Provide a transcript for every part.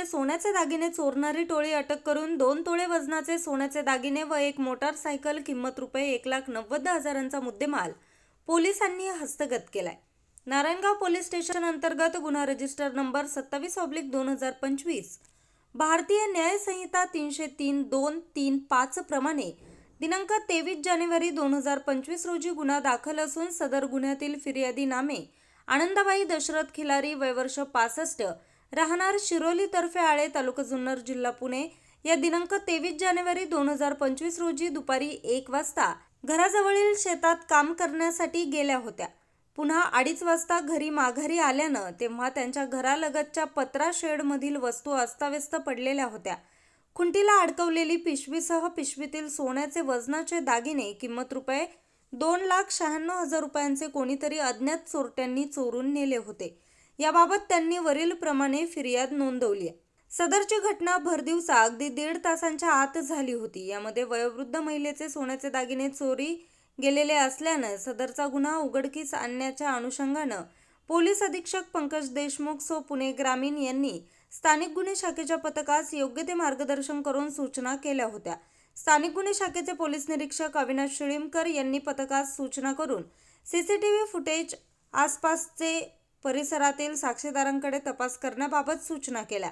येथे सोन्याचे दागिने चोरणारी टोळी अटक करून दोन तोळे वजनाचे सोन्याचे दागिने व एक मोटारसायकल किंमत रुपये एक लाख नव्वद हजारांचा मुद्देमाल. पोलिसांनी हस्तगत केलाय. नारायणगाव पोलीस स्टेशन अंतर्गत गुन्हा रजिस्टर नंबर सत्तावीस ऑब्लिक दोन हजार पंचवीस. भारतीय न्यायसंहिता तीनशे तीन दोन तीन पाच प्रमाणे दिनांक तेवीस जानेवारी दोन हजार पंचवीस रोजी गुन्हा दाखल असून सदर गुन्ह्यातील फिर्यादी नामे आनंदाबाई दशरथ खिलारी वयवर्ष पासष्ट राहणार शिरोली तर्फे आळे तालुका जुन्नर जिल्हा पुणे. या दिनांक तेवीस जानेवारी दोन हजार पंचवीस रोजी दुपारी एक वाजता घराजवळील शेतात काम करण्यासाठी गेल्या होत्या. पुन्हा अडीच वाजता घरी माघारी आल्यानं तेव्हा त्यांच्या घरालगतच्या पत्रा शेडमधील वस्तू अस्ताव्यस्त पडलेल्या होत्या. खुंटीला अडकवलेली पिशवीसह पिशवीतील सोन्याचे वजनाचे दागिने किंमत रुपये दोन लाख शहाण्णव हजार रुपयांचे कोणीतरी अज्ञात चोरट्यांनी चोरून नेले होते. याबाबत त्यांनी वरीलप्रमाणे फिर्याद नोंदवली आहे. सदरची घटना भरदिवसा अगदी दीड तासांच्या आत झाली होती. यामध्ये वयोवृद्ध महिलेचे सोन्याचे दागिने चोरी गेलेले असल्यानं सदरचा गुन्हा उघडकीस आणण्याच्या अनुषंगानं पोलीस अधीक्षक पंकज देशमुख सो पुणे ग्रामीण यांनी स्थानिक गुन्हे शाखेच्या पथकास योग्य ते मार्गदर्शन करून सूचना केल्या होत्या. स्थानिक गुन्हे शाखेचे पोलीस निरीक्षक अविनाश शिळीमकर यांनी पथकास सूचना करून सीसीटीव्ही फुटेज आसपासचे परिसरातील साक्षीदारांकडे तपास करण्याबाबत सूचना केल्या.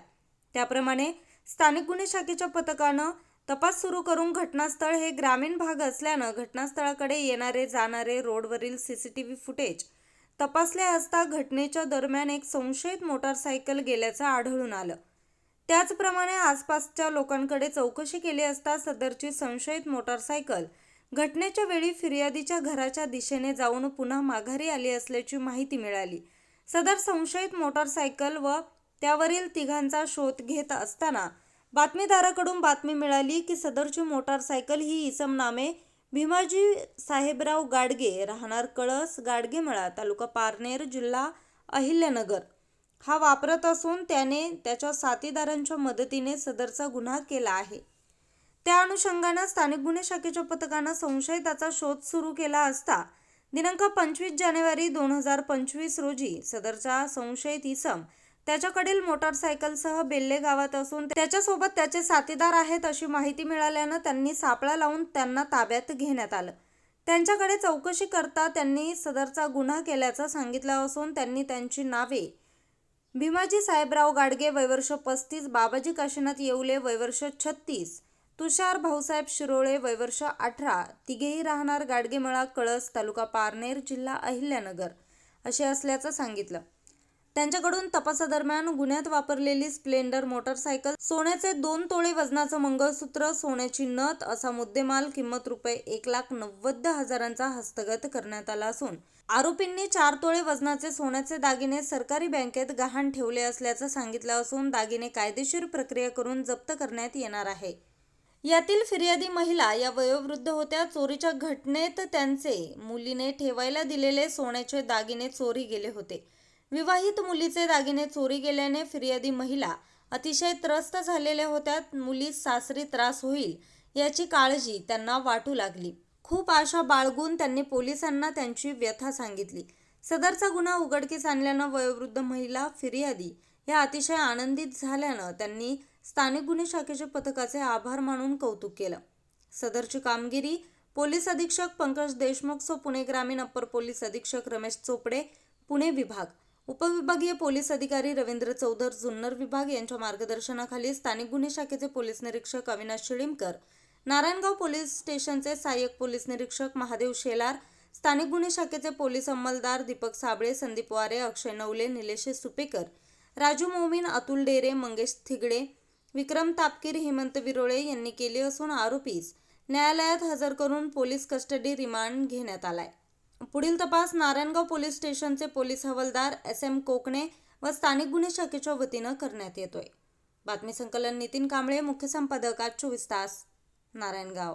त्याप्रमाणे स्थानिक गुन्हे शाखेच्या पथकानं तपास सुरू करून घटनास्थळ हे ग्रामीण भाग असल्यानं घटनास्थळाकडे येणारे जाणारे रोडवरील सीसीटीव्ही फुटेज तपासले असता घटनेच्या दरम्यान एक संशयित मोटारसायकल गेल्याचं आढळून आलं. त्याचप्रमाणे आसपासच्या लोकांकडे चौकशी केली असता सदरची संशयित मोटारसायकल घटनेच्या वेळी फिर्यादीच्या घराच्या दिशेने जाऊन पुन्हा माघारी आली असल्याची माहिती मिळाली. सदर संशयित मोटारसायकल व त्यावरील तिघांचा शोध घेत असताना बातमीदाराकडून बातमी मिळाली की सदरची मोटारसायकल ही इसम नामे भीमाजी साहेबराव गाडगे राहणार कळस गाडगेमळा तालुका पारनेर जिल्हा अहिल्यानगर. हा वापरत असून त्याने त्याच्या साथीदारांच्या मदतीने सदरचा गुन्हा केला आहे. त्या अनुषंगानं स्थानिक गुन्हे शाखेच्या पथकानं संशयिताचा शोध सुरू केला असता दिनांक पंचवीस जानेवारी दोन हजार पंचवीस रोजी सदरचा संशयित इसम. त्याच्याकडील मोटारसायकलसह बेल्ले गावात असून त्याच्यासोबत त्याचे साथीदार आहेत अशी माहिती मिळाल्यानं त्यांनी सापळा लावून त्यांना ताब्यात घेण्यात आलं. त्यांच्याकडे चौकशी करता त्यांनी सदरचा गुन्हा केल्याचं सांगितलं असून त्यांनी त्यांची नावे. भीमाजी साहेबराव गाडगे वयवर्ष पस्तीस बाबाजी काशीनाथ येवले वयवर्ष छत्तीस. तुषार भाऊसाहेब शिरोळे वयवर्ष अठरा तिघेही राहणार गाडगेमळा कळस तालुका पारनेर जिल्हा अहिल्यानगर असे असल्याचं सांगितलं. त्यांच्याकडून तपासादरम्यान गुन्ह्यात वापरलेली स्प्लेंडर मोटरसायकल सोन्याचे दोन तोळे वजनाचं मंगळसूत्र सोन्याची नथ असा मुद्देमाल किंमत रुपये एक लाख नव्वद हजारांचा हस्तगत करण्यात आला असून आरोपींनी चार तोळे वजनाचे सोन्याचे दागिने सरकारी बँकेत गहाण ठेवले असल्याचं सांगितलं असून दागिने कायदेशीर प्रक्रिया करून जप्त करण्यात येणार आहे. यातील फिर्यादी महिला या वयोवृद्ध होत्या. चोरीच्या घटनेत त्यांचे मुलीने ठेवायला दिलेले सोन्याचे दागिने चोरी गेले होते. विवाहित मुलीचे दागिने चोरी गेल्याने फिर्यादी महिला अतिशय त्रस्त झालेल्या होत्या मुलीस सासरी त्रास होईल याची काळजी त्यांना वाटू लागली. खूप आशा बाळगून त्यांनी पोलिसांना त्यांची व्यथा सांगितली. सदरचा गुन्हा उघडकीस आणल्यानं वयोवृद्ध महिला फिर्यादी या अतिशय आनंदित झाल्यानं त्यांनी स्थानिक गुन्हे शाखेच्या पथकाचे आभार मानून कौतुक केलं. सदरची कामगिरी पोलीस अधीक्षक पंकज देशमुख सो पुणे ग्रामीण अप्पर पोलीस अधीक्षक रमेश चोपडे पुणे विभाग. उपविभागीय पोलीस अधिकारी रवींद्र चौधर जुन्नर विभाग यांच्या मार्गदर्शनाखाली स्थानिक गुन्हे शाखेचे पोलीस निरीक्षक अविनाश शिळीमकर नारायणगाव पोलीस स्टेशनचे सहाय्यक पोलीस निरीक्षक महादेव शेलार स्थानिक गुन्हे शाखेचे पोलीस अंमलदार दीपक साबळे संदीप वारे अक्षय नवले निलेश सुपेकर राजू मोमीन अतुल डेरे मंगेश थिगडे विक्रम तापकीर हेमंत विरोळे यांनी केले असून आरोपीस न्यायालयात हजर करून पोलीस कस्टडी रिमांड घेण्यात आलाय. पुढील तपास नारायणगाव पोलीस स्टेशनचे पोलीस हवालदार एस एम कोकणे व स्थानिक गुन्हे शाखेच्या वतीनं करण्यात येतोय. बातमी संकलन नितीन कांबळे मुख्य संपादक आज चोवीस तास नारायणगाव.